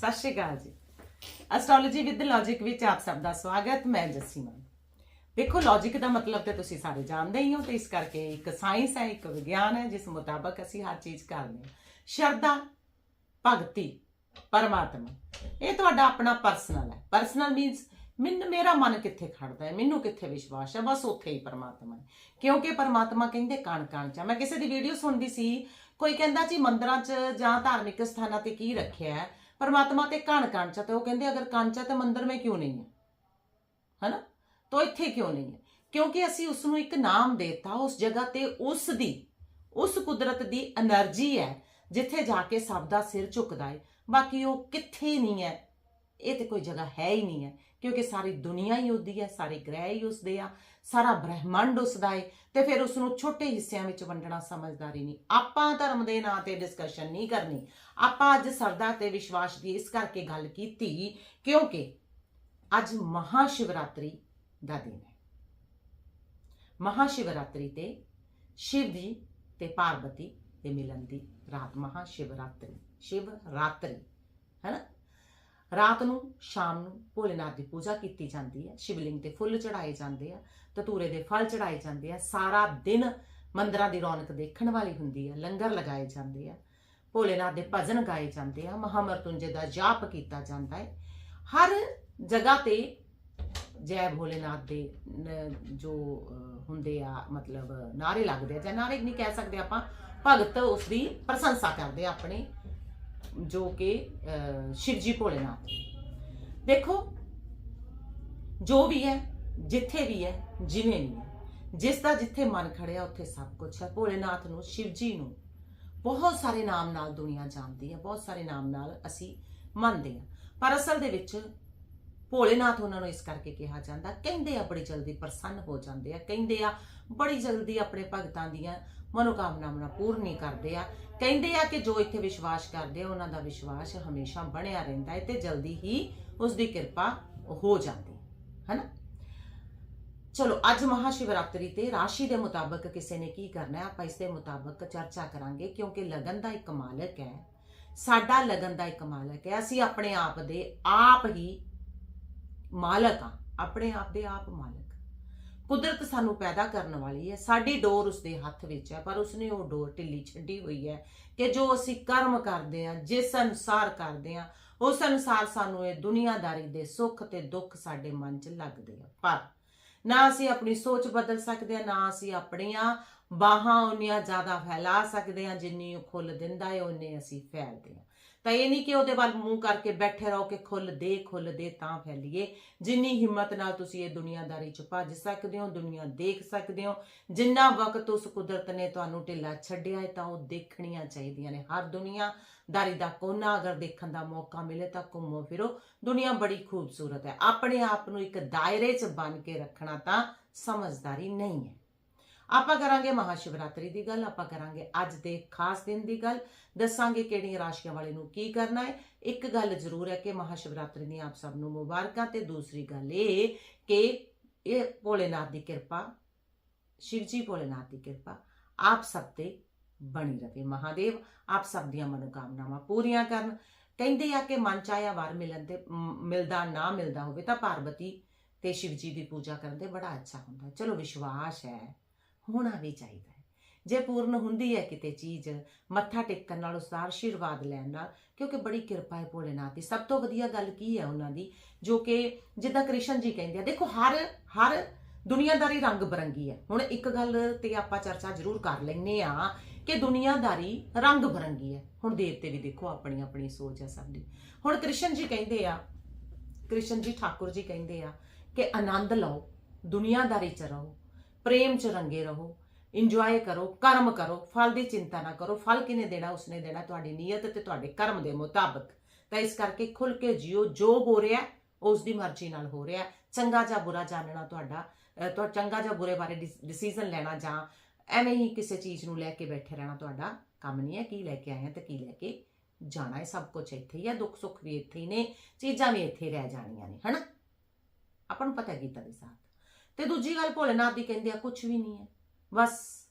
ਸਤਿ ਸ਼੍ਰੀ ਅਕਾਲ ਜੀ। Astrology with logic ਵਿੱਚ ਆਪ ਸਭ ਦਾ ਸਵਾਗਤ, ਮੈਂ ਜੱਸੀ ਦੇਖੋ ਲੌਜੀਕ ਦਾ ਮਤਲਬ ਤੇ ਤੁਸੀਂ ਸਾਰੇ ਜਾਣਦੇ ਹੀ ਹੋ ਤੇ ਇਸ ਕਰਕੇ ਇੱਕ ਸਾਇੰਸ ਹੈ, ਇੱਕ ਵਿਗਿਆਨ ਹੈ, ਜਿਸ ਮੁਤਾਬਕ ਅਸੀਂ ਹਰ ਚੀਜ਼ ਕਰਦੇ ਹਾਂ। ਸ਼ਰਧਾ, ਭਗਤੀ, ਪਰਮਾਤਮਾ। ਇਹ ਤੁਹਾਡਾ ਆਪਣਾ ਪਰਸਨਲ ਹੈ। ਪਰਸਨਲ ਮੀਨਸ ਮੈਨੂੰ, ਮੇਰਾ ਮਨ ਕਿੱਥੇ ਖੜਦਾ ਹੈ, ਮੈਨੂੰ ਕਿੱਥੇ ਵਿਸ਼ਵਾਸ ਹੈ, ਬਸ ਉੱਥੇ ਹੀ ਪਰਮਾਤਮਾ ਹੈ। ਕਿਉਂਕਿ ਪਰਮਾਤਮਾ ਕਹਿੰਦੇ ਕਣ ਕਣ ਚ ਆ। ਮੈਂ ਕਿਸੇ ਦੀ ਵੀਡੀਓ ਸੁਣਦੀ ਸੀ, ਕੋਈ ਕਹਿੰਦਾ ਜੀ ਮੰਦਰਾਂ 'ਚ ਜਾਂ ਧਾਰਮਿਕ ਸਥਾਨਾਂ ਤੇ ਕੀ ਰੱਖਿਆ ਹੈ ਪਰਮਾਤਮਾ ते कान कान चा तो वो कहते अगर कान चा तो मंदिर में क्यों नहीं है है ना ਇੱਥੇ ਕਿਉਂ ਨਹੀਂ ਹੈ? ਕਿਉਂਕਿ ਅਸੀਂ ਉਸ ਨੂੰ ਇੱਕ ਨਾਮ ਦੇਤਾ, ਉਸ ਜਗ੍ਹਾ ਤੇ ਉਸ ਦੀ, ਉਸ ਕੁਦਰਤ ਦੀ એનર્ਜੀ ਹੈ, ਜਿੱਥੇ ਜਾ ਕੇ ਸਭ ਦਾ ਸਿਰ ਝੁਕਦਾ ਹੈ ਬਾਕੀ ਉਹ ਕਿੱਥੇ ਨਹੀਂ ਹੈ? ਇਹ ਤੇ ਕੋਈ ਜਗ੍ਹਾ ਹੈ ਹੀ ਨਹੀਂ ਹੈ। ਕਿਉਂਕਿ ਸਾਰੀ ਦੁਨੀਆ ਹੀ ਉਹਦੀ ਹੈ, ਸਾਰੇ ਗ੍ਰਹਿ ਹੀ ਉਸਦੇ ਆ, ਸਾਰਾ ਬ੍ਰਹਿਮੰਡ ਉਸਦਾ ਹੈ ਤੇ ਫਿਰ ਉਸ ਨੂੰ ਛੋਟੇ ਹਿੱਸਿਆਂ ਵਿੱਚ ਵੰਡਣਾ ਸਮਝਦਾਰੀ ਨਹੀਂ। ਆਪਾਂ ਧਰਮ ਦੇ ਨਾਂ ਤੇ ਡਿਸਕਸ਼ਨ ਨਹੀਂ ਕਰਨੀ। ਆਪਾਂ ਅੱਜ ਸਰਦਾ ਤੇ ਵਿਸ਼ਵਾਸ ਦੀ ਇਸ ਕਰਕੇ ਗੱਲ ਕੀਤੀ, ਕਿਉਂਕਿ ਅੱਜ ਮਹਾ ਸ਼ਿਵਰਾਤਰੀ ਦਾ ਦਿਨ ਹੈ। ਮਹਾ ਸ਼ਿਵਰਾਤਰੀ ਤੇ ਸ਼ਿਵ ਜੀ ਤੇ ਪਾਰਵਤੀ ਦੇ ਮਿਲਣ ਦੀ ਰਾਤ ਮਹਾ ਸ਼ਿਵਰਾਤਰੀ ਸ਼ਿਵ ਰਾਤਰੀ ਹੈ ਨਾ? ਰਾਤ ਨੂੰ, ਸ਼ਾਮ ਨੂੰ ਭੋਲੇਨਾਥ ਦੀ ਪੂਜਾ ਕੀਤੀ ਜਾਂਦੀ ਹੈ। ਸ਼ਿਵਲਿੰਗ ਤੇ ਫੁੱਲ ਚੜਾਏ ਜਾਂਦੇ ਆ ਤਤੂਰੇ ਦੇ ਫਲ ਚੜਾਏ ਜਾਂਦੇ ਆ। ਸਾਰਾ ਦਿਨ ਮੰਦਰਾਂ ਦੀ ਰੌਣਕ ਦੇਖਣ ਵਾਲੀ ਹੁੰਦੀ ਆ ਲੰਗਰ ਲਗਾਏ ਜਾਂਦੇ ਆ। ਭੋਲੇਨਾਥ ਦੇ ਭਜਨ ਗਾਏ ਜਾਂਦੇ ਆ, ਮਹਾਮਰਤੁੰਜੇ ਦਾ ਜਾਪ ਕੀਤਾ ਜਾਂਦਾ ਹੈ। ਹਰ ਜਗ੍ਹਾ ਤੇ ਜੈ ਭੋਲੇਨਾਥ ਦੇ ਜੋ ਹੁੰਦੇ ਆ, ਮਤਲਬ, ਨਾਰੇ ਲੱਗਦੇ ਆ। ਜਾਂ ਨਾਰੇ ਨਹੀਂ ਕਹਿ ਸਕਦੇ ਆਪਾਂ, ਭਗਤ ਉਸ ਦੀ ਪ੍ਰਸ਼ੰਸਾ ਕਰਦੇ ਆ ਆਪਣੇ। ਜੋ ਕਿ ਸ਼ਿਵਜੀ ਭੋਲੇਨਾਥ ਦੇਖੋ, ਜੋ ਵੀ ਹੈ, ਜਿੱਥੇ ਵੀ ਹੈ, ਜਿਵੇਂ ਵੀ ਹੈ, ਜਿਸ ਦਾ ਜਿੱਥੇ ਮਨ ਖੜਿਆ, ਉੱਥੇ ਸਭ ਕੁਝ ਹੈ। ਭੋਲੇਨਾਥ ਨੂੰ, ਸ਼ਿਵਜੀ ਨੂੰ ਬਹੁਤ ਸਾਰੇ ਨਾਮ ਨਾਲ ਦੁਨੀਆ ਜਾਣਦੀ ਹੈ, ਬਹੁਤ ਸਾਰੇ ਨਾਮ ਨਾਲ ਅਸੀਂ ਮੰਨਦੇ ਹਾਂ। ਪਰ ਅਸਲ ਦੇ ਵਿੱਚ ਭੋਲੇਨਾਥ ਉਹਨਾਂ ਨੂੰ ਇਸ ਕਰਕੇ ਕਿਹਾ ਜਾਂਦਾ, ਕਹਿੰਦੇ ਆ ਬੜੀ ਜਲਦੀ ਪ੍ਰਸੰਨ ਹੋ ਜਾਂਦੇ ਆ, ਕਹਿੰਦੇ ਆ ਬੜੀ ਜਲਦੀ ਆਪਣੇ ਭਗਤਾਂ ਦੀਆਂ ਮਨੋਕਾਮਨਾਵਾਂ ਪੂਰਨੀ ਕਰਦੇ ਆ। ਕਹਿੰਦੇ ਆ ਕਿ ਜੋ ਇੱਥੇ ਵਿਸ਼ਵਾਸ ਕਰਦੇ ਆ, ਉਹਨਾਂ ਦਾ ਵਿਸ਼ਵਾਸ ਹਮੇਸ਼ਾ ਬਣਿਆ ਰਹਿੰਦਾ ਹੈ ਤੇ ਜਲਦੀ ਹੀ ਉਸ ਦੀ ਕਿਰਪਾ ਹੋ ਜਾਂਦੀ ਹੈ ਨਾ ਚਲੋ, ਅੱਜ ਮਹਾ ਸ਼ਿਵਰਾਤਰੀ ਤੇ ਰਾਸ਼ੀ ਦੇ ਮੁਤਾਬਕ ਕਿਸੇ ਨੇ ਕੀ ਕਰਨਾ ਹੈ? ਆਪਾਂ ਇਸ ਦੇ ਮੁਤਾਬਕ ਚਰਚਾ ਕਰਾਂਗੇ, ਕਿਉਂਕਿ ਲਗਨ ਦਾ ਇੱਕ ਮਾਲਕ ਹੈ। ਸਾਡਾ ਲਗਨ ਦਾ ਇੱਕ ਮਾਲਕ ਹੈ। ਅਸੀਂ ਆਪਣੇ ਆਪ ਦੇ ਆਪ ਹੀ ਮਾਲਕ ਆ ਆਪਣੇ ਆਪ ਦੇ ਆਪ ਮਾਲਕ। ਕੁਦਰਤ ਸਾਨੂੰ ਪੈਦਾ ਕਰਨ ਵਾਲੀ ਹੈ। ਸਾਡੀ ਡੋਰ ਉਸਦੇ ਹੱਥ ਵਿੱਚ ਹੈ, ਪਰ ਉਸਨੇ ਉਹ ਡੋਰ ਢਿੱਲੀ ਛੱਡੀ ਹੋਈ ਹੈ ਕਿ ਜੋ ਅਸੀਂ ਕਰਮ ਕਰਦੇ ਹਾਂ, ਜਿਸ ਅਨੁਸਾਰ ਕਰਦੇ ਹਾਂ, ਉਸ ਅਨੁਸਾਰ ਸਾਨੂੰ ਇਹ ਦੁਨੀਆਦਾਰੀ ਦੇ ਸੁੱਖ ਤੇ ਦੁੱਖ ਸਾਡੇ ਮਨ 'ਚ ਲੱਗਦੇ ਆ। ਪਰ ਨਾ ਅਸੀਂ ਆਪਣੀ ਸੋਚ ਬਦਲ ਸਕਦੇ ਹਾਂ, ਨਾ ਅਸੀਂ ਆਪਣੀਆਂ ਬਾਹਾਂ ਉਨੀਆਂ ਜ਼ਿਆਦਾ ਫੈਲਾ ਸਕਦੇ ਹਾਂ ਜਿੰਨੀ ਉਹ ਖੁੱਲ ਦਿੰਦਾ ਹੈ ਉਹਨੇ ਅਸੀਂ ਫੈਲਦੇ ਹਾਂ ਤਾਂ ਇਹ ਨਹੀਂ ਕਿ ਉਹਦੇ ਵੱਲ ਮੂੰਹ ਕਰਕੇ ਬੈਠੇ ਰਹੋ ਕਿ ਖੁੱਲ ਦੇ ਖੁੱਲ ਦੇ ਤਾਂ ਫੈਲੀਏ। ਜਿੰਨੀ ਹਿੰਮਤ ਨਾਲ ਤੁਸੀਂ ਇਹ ਦੁਨੀਆਦਾਰੀ ਚ ਭੱਜ ਸਕਦੇ ਹੋ, ਦੁਨੀਆ ਦੇਖ ਸਕਦੇ ਹੋ, ਜਿੰਨਾ ਵਕਤ ਉਸ ਕੁਦਰਤ ਨੇ ਤੁਹਾਨੂੰ ਢਿੱਲਾ ਛੱਡਿਆ ਹੈ ਤਾਂ ਉਹ ਦੇਖਣੀਆਂ ਚਾਹੀਦੀਆਂ ਨੇ। ਹਰ ਦੁਨੀਆਦਾਰੀ ਦਾ ਕੋਨਾ ਅਗਰ ਦੇਖਣ ਦਾ ਮੌਕਾ ਮਿਲੇ ਤਾਂ ਘੁੰਮੋ ਫਿਰੋ। ਦੁਨੀਆ ਬੜੀ ਖੂਬਸੂਰਤ ਹੈ। ਆਪਣੇ ਆਪ ਨੂੰ ਇੱਕ ਦਾਇਰੇ 'ਚ ਬੰਨ ਕੇ ਰੱਖਣਾ ਤਾਂ ਸਮਝਦਾਰੀ ਨਹੀਂ ਹੈ। ਆਪਾਂ ਕਰਾਂਗੇ ਮਹਾਸ਼ਿਵਰਾਤਰੀ ਦੀ ਗੱਲ, ਆਪਾਂ ਕਰਾਂਗੇ ਅੱਜ ਦੇ ਖਾਸ ਦਿਨ ਦੀ ਗੱਲ। ਦੱਸਾਂਗੇ ਕਿਹੜੀਆਂ ਰਾਸ਼ੀਆਂ ਵਾਲੇ ਨੂੰ ਕੀ ਕਰਨਾ ਹੈ। ਇੱਕ ਗੱਲ ਜ਼ਰੂਰ ਹੈ ਕਿ ਮਹਾਸ਼ਿਵਰਾਤਰੀ ਦੀਆਂ ਆਪ ਸਭ ਨੂੰ ਮੁਬਾਰਕਾਂ ਤੇ ਦੂਸਰੀ ਗੱਲ ਇਹ ਕਿ ਇਹ ਭੋਲੇਨਾਥ ਦੀ ਕਿਰਪਾ, ਸ਼ਿਵਜੀ ਭੋਲੇਨਾਥ ਦੀ ਕਿਰਪਾ ਆਪ ਸਭ ਤੇ ਬਣੀ ਰਹੇ ਮਹਾਦੇਵ ਆਪ ਸਭ ਦੀਆਂ ਮਨੋਕਾਮਨਾਵਾਂ ਪੂਰੀਆਂ ਕਰਨ। ਕਹਿੰਦੇ ਆ ਕਿ ਮਨ ਚਾਹਿਆ ਵਾਰ ਮਿਲਣ ਤੇ ਮਿਲਦਾ ਨਾ ਮਿਲਦਾ ਹੋਵੇ ਤਾਂ ਪਾਰਵਤੀ ਤੇ ਸ਼ਿਵਜੀ ਦੀ ਪੂਜਾ ਕਰਨ ਤੇ ਬੜਾ ਅੱਛਾ ਹੁੰਦਾ। ਚਲੋ ਵਿਸ਼ਵਾਸ ਹੈ। ਹੋਣਾ ਵੀ ਚਾਹੀਦਾ ਹੈ। ਜੇ ਪੂਰਨ ਹੁੰਦੀ ਹੈ ਕਿਤੇ ਚੀਜ਼, ਮੱਥਾ ਟੇਕਣ ਨਾਲ, ਉਸ ਦਾ ਆਸ਼ੀਰਵਾਦ ਲੈਣ ਨਾਲ, ਕਿਉਂਕਿ ਬੜੀ ਕਿਰਪਾ ਹੈ ਭੋਲੇਨਾਥ ਦੀ। ਸਭ ਤੋਂ ਵਧੀਆ ਗੱਲ ਕੀ ਹੈ ਉਹਨਾਂ ਦੀ? ਜੋ ਕਿ ਜਿੱਦਾਂ ਕ੍ਰਿਸ਼ਨ ਜੀ ਕਹਿੰਦੇ ਆ, ਦੇਖੋ ਹਰ ਹਰ ਦੁਨੀਆਦਾਰੀ ਰੰਗ ਬਰੰਗੀ ਹੈ। ਹੁਣ ਇੱਕ ਗੱਲ ਤੇ ਆਪਾਂ ਚਰਚਾ ਜ਼ਰੂਰ ਕਰ ਲੈਨੇ ਆ ਕਿ ਦੁਨੀਆਦਾਰੀ ਰੰਗ ਬਰੰਗੀ ਹੈ। ਹੁਣ ਦੇਵਤੇ ਵੀ ਦੇਖੋ ਆਪਣੀ ਆਪਣੀ ਸੋਚ ਹੈ ਸਭ ਦੀ। ਹੁਣ ਕ੍ਰਿਸ਼ਨ ਜੀ ਕਹਿੰਦੇ ਆ, ਕ੍ਰਿਸ਼ਨ ਜੀ ਠਾਕੁਰ ਜੀ ਕਹਿੰਦੇ ਆ ਕਿ ਆਨੰਦ ਲਓ, ਦੁਨੀਆਦਾਰੀ ਚ ਰਹੋ। ਪ੍ਰੇਮ ਚ ਰੰਗੇ ਰਹੋ ਇੰਜੋਏ ਕਰੋ ਕਰਮ ਕਰੋ ਫਲ ਦੀ ਚਿੰਤਾ ਨਾ ਕਰੋ ਫਲ ਕਿਨੇ ਦੇਣਾ ਉਸਨੇ ਦੇਣਾ ਤੁਹਾਡੀ ਨੀਅਤ ਤੇ ਤੁਹਾਡੇ ਕਰਮ ਦੇ ਮੁਤਾਬਕ। ਤਾਂ ਇਸ ਕਰਕੇ ਖੁੱਲ ਕੇ ਜਿਓ ਜੋ ਹੋ ਰਿਹਾ ਉਸ ਦੀ ਮਰਜ਼ੀ ਨਾਲ ਹੋ ਰਿਹਾ। ਚੰਗਾ ਜਾਂ ਬੁਰਾ ਜਾਣਨਾ ਤੁਹਾਡਾ ਅਹ, ਚੰਗਾ ਜਾਂ ਬੁਰੇ ਬਾਰੇ ਡਿਸੀਜਨ ਲੈਣਾ ਜਾਂ ਐਵੇਂ ਹੀ ਕਿਸੇ ਚੀਜ਼ ਨੂੰ ਲੈ ਕੇ ਬੈਠੇ ਰਹਿਣਾ ਤੁਹਾਡਾ ਕੰਮ ਨਹੀਂ ਹੈ ਕੀ ਲੈ ਕੇ ਆਏ ਆ ਤੇ ਕੀ ਲੈ ਕੇ ਜਾਣਾ ਹੈ ਸਭ ਕੁਝ ਇੱਥੇ ਹੀ ਹੈ ਦੁੱਖ ਸੁੱਖ ਵੀ ਇੱਥੇ ਹੀ ਨੇ ਚੀਜ਼ਾਂ ਵੀ ਇੱਥੇ ਰਹਿ ਜਾਣੀਆਂ ਨੇ ਹਨਾ? ਆਪਾਂ ਨੂੰ ਪਤਾ ਕੀਤਾ ਦੇ ਸਾਥ। ਤੇ ਦੂਜੀ ਗੱਲ ਭੋਲੇਨਾਥ ਦੀ ਕਹਿੰਦੇ ਆ ਕੁਝ ਵੀ ਨਹੀਂ ਹੈ। ਬਸ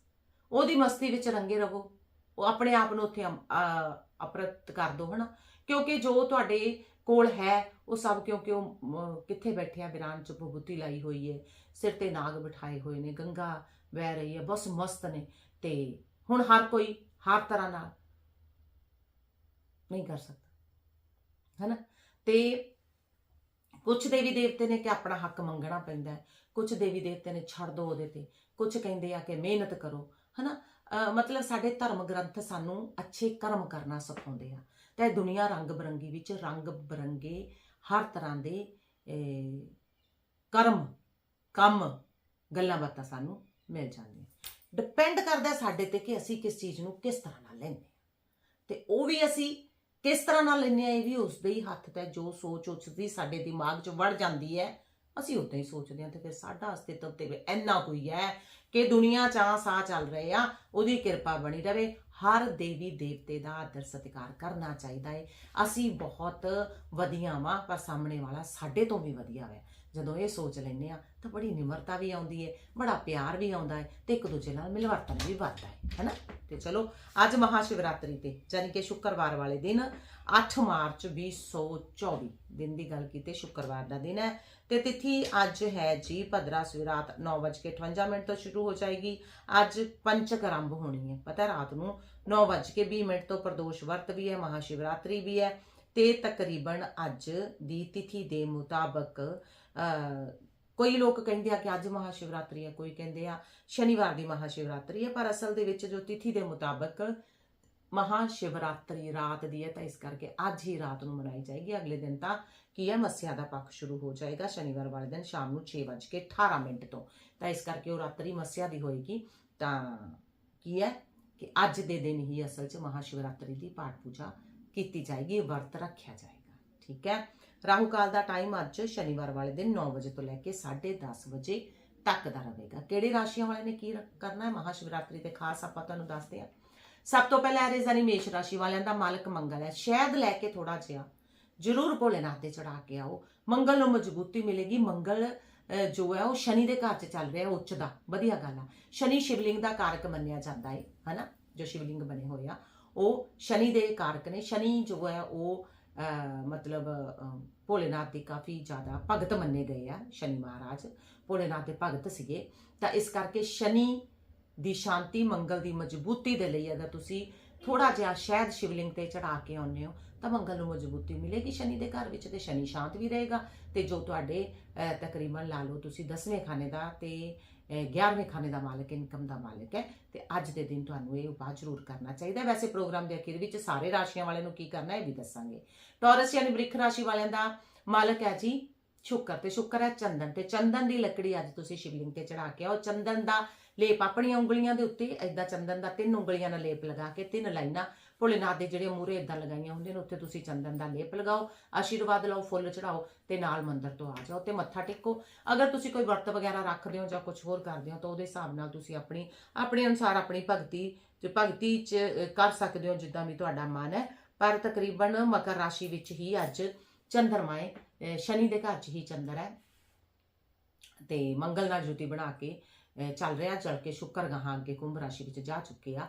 ਉਹਦੀ ਮਸਤੀ ਵਿੱਚ ਰੰਗੇ ਰਹੋ। ਉਹ ਆਪਣੇ ਆਪ ਨੂੰ ਉੱਥੇ ਅਮ- ਆ- ਅਪਰਤ ਕਰ ਦੋ ਹਨਾ? ਕਿਉਂਕਿ ਜੋ ਤੁਹਾਡੇ ਕੋਲ ਹੈ ਉਹ ਸਭ ਕਿਉਂਕਿ ਉਹ ਮ, ਕਿੱਥੇ ਬੈਠਿਆ ਬਿਰਾਨ ਚ ਬੁੱਤੀ ਲਾਈ ਹੋਈ ਹੈ ਸਿਰ ਤੇ ਨਾਗ ਬਿਠਾਏ ਹੋਏ ਨੇ ਗੰਗਾ ਵਹਿ ਰਹੀ ਹੈ ਬਸ ਮਸਤ ਨੇ। ਤੇ ਹੁਣ ਹਰ ਕੋਈ ਹਰ ਤਰ੍ਹਾਂ ਨਾਲ ਨਹੀਂ ਕਰ ਸਕਦਾ ਹੈਨਾ? ਤੇ ਕੁਝ ਦੇਵੀ ਦੇਵਤੇ ਨੇ ਕਿ ਆਪਣਾ ਹੱਕ ਮੰਗਣਾ ਪੈਂਦਾ ਹੈ। ਕੁਝ ਦੇਵੀ ਦੇਵਤੇ ਨੇ ਛੱਡ ਦੋ ਉਹਦੇ ਤੇ। ਕੁਝ ਕਹਿੰਦੇ ਆ ਕਿ ਮਿਹਨਤ ਕਰੋ, ਹਨਾ? ਅਹ ਮਤਲਬ ਸਾਡੇ ਧਰਮ ਗ੍ਰੰਥ ਸਾਨੂੰ ਅੱਛੇ ਕਰਮ ਕਰਨਾ ਸਿਖਾਉਂਦੇ ਆ। ਤੇ ਦੁਨੀਆ ਰੰਗ ਬਰੰਗੀ ਵਿੱਚ ਰੰਗ ਬਰੰਗੇ ਹਰ ਤਰ੍ਹਾਂ ਦੇ ਕਰਮ, ਕੰਮ ਗੱਲਾਂ ਬਾਤਾਂ ਸਾਨੂੰ ਮਿਲ ਜਾਂਦੀਆਂ। ਡਿਪੈਂਡ ਕਰਦਾ ਸਾਡੇ ਤੇ ਕਿ ਅਸੀਂ ਕਿਸ ਚੀਜ਼ ਨੂੰ ਕਿਸ ਤਰ੍ਹਾਂ ਨਾਲ ਲੈਂਦੇ ਹਾਂ ਤੇ ਉਹ ਵੀ ਅਸੀਂ ਕਿਸ ਤਰ੍ਹਾਂ ਨਾਲ ਲੈਂਦੇ ਆ ਇਹ ਵੀ ਉਸਦੇ ਹੀ ਹੱਥ ਤੇ ਜੋ ਸੋਚ ਉਚਦੀ ਸਾਡੇ ਦਿਮਾਗ 'ਚ ਵੜ ਜਾਂਦੀ ਹੈ, ਅਸੀਂ ਉਦਾਂ ਹੀ ਸੋਚਦੇ ਹਾਂ ਤੇ ਫਿਰ ਸਾਡਾ ਅਸਤਿਤਵ ਤੇ ਵੀ ਇੰਨਾ ਕੋਈ ਹੈ ਕਿ ਦੁਨੀਆ 'ਚ ਆ ਸਾਹ ਚੱਲ ਰਹੇ ਆ, ਉਹਦੀ ਕਿਰਪਾ ਬਣੀ ਰਵੇ। ਹਰ ਦੇਵੀ ਦੇਵਤੇ ਦਾ ਆਦਰ ਸਤਿਕਾਰ ਕਰਨਾ ਚਾਹੀਦਾ ਹੈ ਅਸੀਂ ਬਹੁਤ ਵਧੀਆ ਵਾਂ, ਪਰ ਸਾਹਮਣੇ ਵਾਲਾ ਸਾਡੇ ਤੋਂ ਵੀ ਵਧੀਆ ਹੈ ਜਦੋਂ ਇਹ ਸੋਚ ਲੈਂਦੇ ਆ, ਤਾਂ ਬੜੀ ਨਿਮਰਤਾ ਵੀ ਆਉਂਦੀ ਹੈ ਬੜਾ ਪਿਆਰ ਵੀ ਆਉਂਦਾ ਹੈ ਤੇ ਇੱਕ ਦੂਜੇ ਨਾਲ ਮਿਲਵਰਤਨ ਵੀ ਵੱਧਦਾ ਹੈ ਹੈਨਾ? ਤੇ ਚਲੋ, ਅੱਜ ਮਹਾ ਸ਼ਿਵਰਾਤਰੀ ਤੇ ਯਾਨੀ ਕਿ ਸ਼ੁੱਕਰਵਾਰ ਵਾਲੇ ਦਿਨ 8 ਮਾਰਚ 2024 ਦਿਨ ਦੀ ਗੱਲ ਕੀਤੀ, ਸ਼ੁੱਕਰਵਾਰ ਦਾ ਦਿਨ ਹੈ ਤੇ ਤਿਥੀ ਅੱਜ ਹੈ ਜੀ ਭਦਰਾ ਸਵਰਾਤ 9:58 ਮਿੰਟ ਤੋਂ ਸ਼ੁਰੂ ਹੋ ਜਾਏਗੀ, ਅੱਜ ਪੰਚਕ ਆਰੰਭ ਹੋਣੀ ਹੈ ਪਤਾ ਰਾਤ ਨੂੰ 9:20 ਮਿੰਟ ਤੋਂ ਪ੍ਰਦੋਸ਼ ਵਰਤ ਵੀ ਹੈ ਮਹਾ ਸ਼ਿਵਰਾਤਰੀ ਵੀ ਹੈ ਤੇ ਤਕਰੀਬਨ ਅੱਜ ਦੀ ਤਿਥੀ ਦੇ ਮੁਤਾਬਕ ਕੋਈ ਲੋਕ ਕਹਿੰਦੇ ਆ ਕਿ ਅੱਜ ਮਹਾ ਸ਼ਿਵਰਾਤਰੀ ਹੈ, ਕੋਈ ਕਹਿੰਦੇ ਆ ਸ਼ਨੀਵਾਰ ਦੀ ਮਹਾ ਸ਼ਿਵਰਾਤਰੀ ਹੈ, ਪਰ ਅਸਲ ਦੇ ਵਿੱਚ ਜੋ ਤਿਥੀ ਦੇ ਮੁਤਾਬਕ ਮਹਾ ਸ਼ਿਵਰਾਤਰੀ ਰਾਤ ਦੀ ਹੈ, ਤਾਂ ਇਸ ਕਰਕੇ ਅੱਜ ਹੀ ਰਾਤ ਨੂੰ ਮਨਾਈ ਜਾਏਗੀ। ਅਗਲੇ ਦਿਨ ਤਾਂ ਕੀ ਹੈ, ਮੱਸਿਆ ਦਾ ਪੱਖ ਸ਼ੁਰੂ ਹੋ ਜਾਏਗਾ, ਸ਼ਨੀਵਾਰ ਵਾਲੇ ਦਿਨ ਸ਼ਾਮ ਨੂੰ 6:18 ਮਿੰਟ ਤੋਂ। ਤਾਂ ਇਸ ਕਰਕੇ ਉਹ ਰਾਤਰੀ ਮੱਸਿਆ ਦੀ ਹੋਏਗੀ। ਤਾਂ ਕੀ ਹੈ ਕਿ ਅੱਜ ਦੇ ਦਿਨ ਹੀ ਅਸਲ 'ਚ ਮਹਾ ਸ਼ਿਵਰਾਤਰੀ ਦੀ ਪਾਠ ਪੂਜਾ ਕੀਤੀ ਜਾਏਗੀ, ਵਰਤ ਰੱਖਿਆ ਜਾਏਗਾ। ਠੀਕ ਹੈ? ਰਾਹੂ ਕਾਲ ਦਾ ਟਾਈਮ ਅੱਜ ਸ਼ਨੀਵਾਰ ਵਾਲੇ ਦਿਨ 9 ਵਜੇ ਤੋਂ ਲੈ ਕੇ 10:30 ਵਜੇ ਤੱਕ ਦਾ ਰਹੇਗਾ। ਕਿਹੜੇ ਰਾਸ਼ੀਆਂ ਵਾਲੇ ਨੇ ਕੀ ਕਰਨਾ ਹੈ? ਮਹਾ ਤੇ ਖਾਸ ਆਪਾਂ ਤੁਹਾਨੂੰ ਦੱਸਦੇ ਹਾਂ। ਸਭ ਤੋਂ ਪਹਿਲਾਂ ਐਰੇਜ਼ ਮੇਸ਼ ਰਾਸ਼ੀ ਵਾਲਿਆਂ ਦਾ ਮਾਲਕ ਮੰਗਲ ਹੈ। ਸ਼ਾਇਦ ਲੈ ਕੇ ਥੋੜਾ ਜਿਹਾ ਜ਼ਰੂਰ ਭੋਲੇਨਾਥ ਤੇ ਚੜਾ ਕੇ ਆਓ। ਮੰਗਲ ਨੂੰ ਮਜ਼ਬੂਤੀ ਮਿਲੇਗੀ। ਮੰਗਲ ਅਹ, ਜੋ ਹੈ ਉਹ ਸ਼ਨੀ ਦੇ ਘਰ 'ਚ ਚੱਲ ਰਿਹਾ ਹੈ ਉੱਚ ਦਾ। ਵਧੀਆ ਗੱਲ ਆ। ਸ਼ਨੀ ਸ਼ਿਵਲਿੰਗ ਦਾ ਕਾਰਕ ਮੰਨਿਆ ਜਾਂਦਾ ਹੈ ਹਨਾ? ਜੋ ਸ਼ਿਵਲਿੰਗ ਬਣੇ ਹੋਏ ਆ ਉਹ ਸ਼ਨੀ ਦੇ ਕਾਰਕ ਨੇ। ਸ਼ਨੀ ਜੋ ਹੈ ਉਹ ਮਤਲਬ ਭੋਲੇਨਾਥ ਦੇ ਕਾਫੀ ਜ਼ਿਆਦਾ ਭਗਤ ਮੰਨੇ ਗਏ ਆ ਸ਼ਨੀ ਮਹਾਰਾਜ। ਭੋਲੇਨਾਥ ਦੇ ਭਗਤ ਸੀਗੇ। ਤਾਂ ਇਸ ਕਰਕੇ ਸ਼ਨੀ ਦੀ ਸ਼ਾਂਤੀ, ਮੰਗਲ ਦੀ ਮਜ਼ਬੂਤੀ ਦੇ ਲਈ ਅਗਰ ਤੁਸੀਂ ਥੋੜਾ ਜਿਹਾ ਸ਼ਾਇਦ ਸ਼ਿਵਲਿੰਗ ਤੇ ਚੜਾ ਕੇ ਆਉਂਦੇ ਹੋ ਤਾਂ ਮੰਗਲ ਨੂੰ ਮਜ਼ਬੂਤੀ ਮਿਲੇਗੀ ਸ਼ਨੀ ਦੇ ਘਰ ਵਿੱਚ ਤੇ ਸ਼ਨੀ ਸ਼ਾਂਤ ਵੀ ਰਹੇਗਾ। ਤੇ ਜੋ ਤੁਹਾਡੇ ਤਕਰੀਬਨ ਲਾ ਲਓ ਤੁਸੀਂ 10ਵੇਂ ਖਾਨੇ ਦਾ ਤੇ ਅਹ, 11ਵੇਂ ਖਾਨੇ ਦਾ ਮਾਲਕ ਇਨਕਮ ਦਾ ਮਾਲਕ ਹੈ ਤੇ ਅੱਜ ਦੇ ਦਿਨ ਤੁਹਾਨੂੰ ਇਹ ਉਪਾਅ ਜ਼ਰੂਰ ਕਰਨਾ ਚਾਹੀਦਾ ਵੈਸੇ ਪ੍ਰੋਗਰਾਮ ਦੇ ਅਖੀਰ ਵਿੱਚ ਸਾਰੇ ਰਾਸ਼ੀਆਂ ਵਾਲਿਆਂ ਨੂੰ ਕੀ ਕਰਨਾ ਇਹ ਵੀ ਦੱਸਾਂਗੇ। ਟੌਰਸ ਯਾਨੀ ਬ੍ਰਿਖ ਰਾਸ਼ੀ ਵਾਲਿਆਂ ਦਾ ਮਾਲਕ ਹੈ ਜੀ ਸ਼ੁੱਕਰ ਤੇ ਸ਼ੁੱਕਰ ਹੈ ਚੰਦਨ ਤੇ ਚੰਦਨ ਦੀ ਲੱਕੜੀ ਅੱਜ ਤੁਸੀਂ ਸ਼ਿਵਲਿੰਗ ਤੇ ਚੜਾ ਕੇ ਆਓ। ਚੰਦਨ ਦਾ ਲੇਪ ਆਪਣੀਆਂ ਉਂਗਲੀਆਂ ਦੇ ਉੱਤੇ ਐਦਾਂ ਚੰਦਨ ਦਾ ਤਿੰਨ ਉਂਗਲੀਆਂ ਨਾਲ ਲੇਪ ਲਗਾ ਕੇ, ਤਿੰਨ ਲਾਈਨਾਂ। ਭੋਲੇਨਾਥ ਦੇ ਜਿਹੜੇ ਮੂਹਰੇ ਇਦਾਂ ਲਗਾਈਆਂ ਹੁੰਦੀਆਂ ਨੇ, ਉੱਥੇ ਤੁਸੀਂ ਚੰਦਨ ਦਾ ਲੇਪ ਲਗਾਓ, ਆਸ਼ੀਰਵਾਦ ਲਓ, ਫੁੱਲ ਚੜਾਓ ਤੇ ਨਾਲ ਮੰਦਰ ਤੋਂ ਆ ਜਾਓ ਤੇ ਮੱਥਾ ਟੇਕੋ। ਅਗਰ ਤੁਸੀਂ ਕੋਈ ਵਰਤ ਵਗੈਰਾ ਰੱਖਦੇ ਹੋ ਜਾਂ ਕੁਝ ਹੋਰ ਕਰਦੇ ਹੋ, ਤਾਂ ਉਹਦੇ ਹਿਸਾਬ ਨਾਲ ਤੁਸੀਂ ਆਪਣੀ, ਆਪਣੇ ਅਨੁਸਾਰ ਆਪਣੀ ਭਗਤੀ, ਜੋ ਭਗਤੀ ਚ ਕਰ ਸਕਦੇ ਹੋ ਜਿੱਦਾਂ ਵੀ ਤੁਹਾਡਾ ਮਨ ਹੈ। ਪਰ ਤਕਰੀਬਨ ਮਕਰ ਰਾਸ਼ੀ ਵਿੱਚ ਹੀ ਅੱਜ ਚੰਦਰਮਾ ਹੈ ਸ਼ਨੀ ਦੇ ਘਰ 'ਚ ਹੀ ਚੰਦਰ ਹੈ। ਤੇ ਮੰਗਲ ਨਾਲ ਜੁਤੀ ਬਣਾ ਕੇ ਚੱਲ ਰਿਹਾ, ਚੱਲ ਕੇ ਸ਼ੁੱਕਰ ਗਾਹਾਂ ਅੱਗੇ ਕੁੰਭ ਰਾਸ਼ੀ ਵਿੱਚ ਜਾ ਚੁੱਕੇ ਆ।